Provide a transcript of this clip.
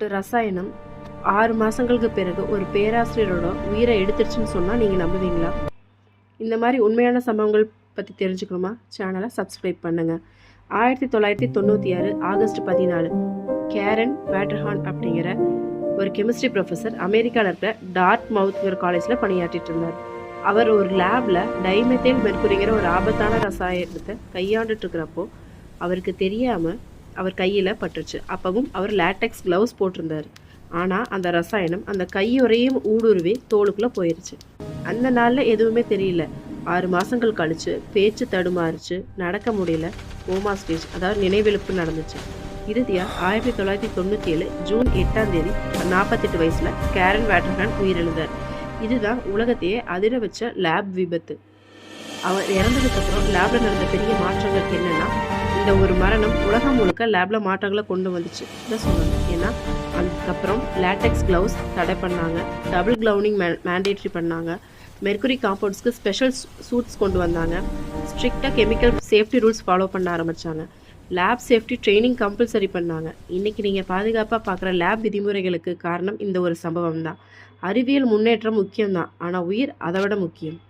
ரசாயனம் ஆறு மாதங்களுக்கு பிறகு ஒரு பேராசிரியரோட உயிரை எடுத்துருச்சுன்னு சொன்னால் நீங்கள் நம்புவீங்களா? இந்த மாதிரி உண்மையான சம்பவங்கள் பற்றி தெரிஞ்சுக்கணுமா? சேனலை சப்ஸ்கிரைப் பண்ணுங்கள் ஆயிரத்தி தொள்ளாயிரத்தி தொண்ணூற்றி ஆறு ஆகஸ்ட் பதினாலு. கேரன் பேட்டர்ஹான் அப்படிங்கிற ஒரு கெமிஸ்ட்ரி ப்ரொஃபஸர் அமெரிக்காவில் இருக்கிற டார்ட் மவுத்ங்கிற காலேஜில் பணியாற்றிட்டு இருந்தார். அவர் ஒரு லேபில் டைமெத்தேல் மெர்குரிங்கிற ஒரு ஆபத்தான ரசாயனத்தை கையாண்டுட்டு இருக்கிறப்போ அவருக்கு தெரியாமல் அவர் கையில் பட்டுருச்சு. அப்பவும் அவர் லேட்டெக்ஸ் க்ளவுஸ் போட்டிருந்தார். ஆனால் அந்த ரசாயனம் அந்த கையுறையும் ஊடுருவி தோலுக்குள்ளே போயிருச்சு. அந்த நாளில் எதுவுமே தெரியல. ஆறு மாதங்கள் கழித்து பேச்சு தடுமாறிச்சு. நடக்க முடியல. ஓமா ஸ்டேஜ் அதாவது நினைவெழுப்பு நடந்துச்சு. இறுதியாக ஆயிரத்தி தொள்ளாயிரத்தி தொண்ணூற்றி ஏழு ஜூன் எட்டாம் தேதி நாற்பத்தெட்டு வயசில் கேரன் வேட்டர்ஹான் உயிரிழந்தார். இதுதான் உலகத்தையே அதிர வச்ச லேப் விபத்து. அவர் இறந்ததுக்கப்புறம் லேபில் நடந்த பெரிய மாற்றங்கள் என்னென்னா இந்த ஒரு மரணம் உலகம் முழுக்க லேபில் மாற்றங்களை கொண்டு வந்துச்சு. இதான் சொல்லணும் ஏன்னா அதுக்கப்புறம் லேட்டெக்ஸ் க்ளவுஸ் தடை பண்ணாங்க. டபுள் க்ளவுனிங் மே மேண்டேட்ரி பண்ணாங்க. மெர்குரி காம்பவுண்ட்ஸ்க்கு ஸ்பெஷல் சூட்ஸ் கொண்டு வந்தாங்க. ஸ்ட்ரிக்டாக கெமிக்கல் சேஃப்டி ரூல்ஸ் ஃபாலோ பண்ண ஆரம்பித்தாங்க லேப் சேஃப்டி ட்ரைனிங் கம்பல்சரி பண்ணாங்க. இன்றைக்கி நீங்கள் பாதுகாப்பாக பார்க்குற லேப் விதிமுறைகளுக்கு காரணம் இந்த ஒரு சம்பவம் தான் அறிவியல் முன்னேற்றம் முக்கியம்தான். ஆனால் உயிர் அதை விட முக்கியம்.